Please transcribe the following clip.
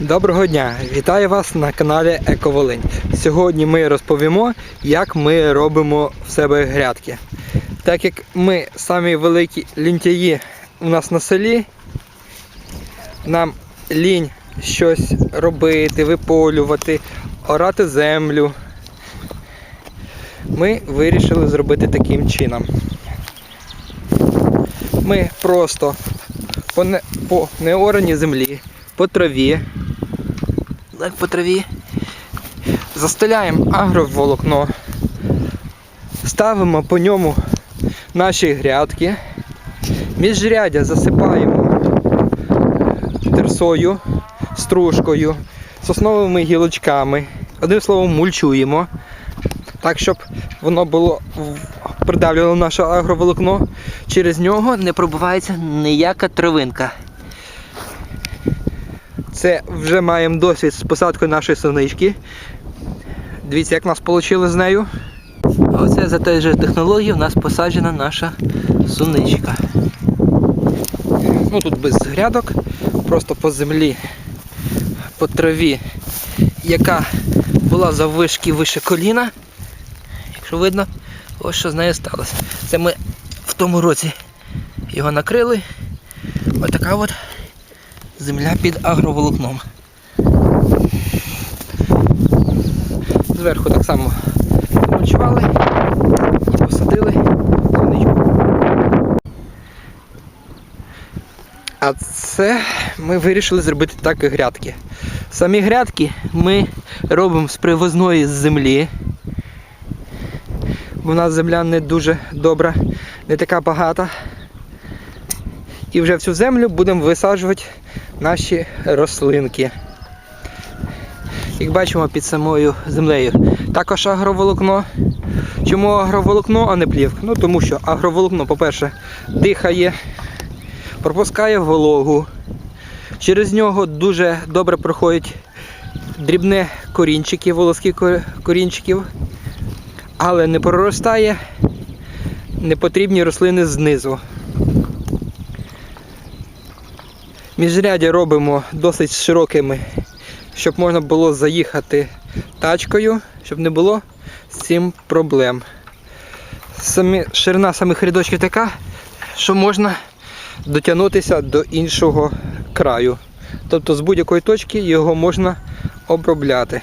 Доброго дня! Вітаю вас на каналі Ековолинь. Сьогодні ми розповімо, як ми робимо в себе грядки. Так як ми самі великі лінтяї у нас на селі, нам лінь щось робити, виполювати, орати землю. Ми вирішили зробити таким чином. Ми просто по, не, неораній землі, по траві, так по траві, застеляємо агроволокно, ставимо по ньому наші грядки, міжрядя засипаємо терсою, стружкою, сосновими гілочками, одним словом мульчуємо, так щоб воно було придавлювало наше агроволокно, через нього не пробивається ніяка травинка. Це вже маємо досвід з посадкою нашої сонички. Дивіться, як в нас вийшло з нею. Оце за же технологією в нас посаджена наша суничка. Ну тут без грядок, просто по землі, по траві, яка була заввишки вище коліна. Якщо видно, ось що з нею сталося. Це ми в тому році його накрили. Ось така от земля під агроволокном. Зверху так само замульчували і посадили соничку. А це ми вирішили зробити так і грядки. Самі грядки ми робимо з привозної землі. Бо нас земля не дуже добра, не така багата. І вже в цю землю будемо висаджувати наші рослинки. Як бачимо під самою землею. Також агроволокно. Чому агроволокно, а не плівка? Ну тому що агроволокно, по-перше, дихає, пропускає вологу. Через нього дуже добре проходять дрібне корінчики, волоски корінчиків, але не проростає непотрібні рослини знизу. Міжрядя робимо досить широкими, щоб можна було заїхати тачкою, щоб не було з цим проблем. Самі, ширина самих рядочків така, що можна дотягнутися до іншого краю. Тобто з будь-якої точки його можна обробляти.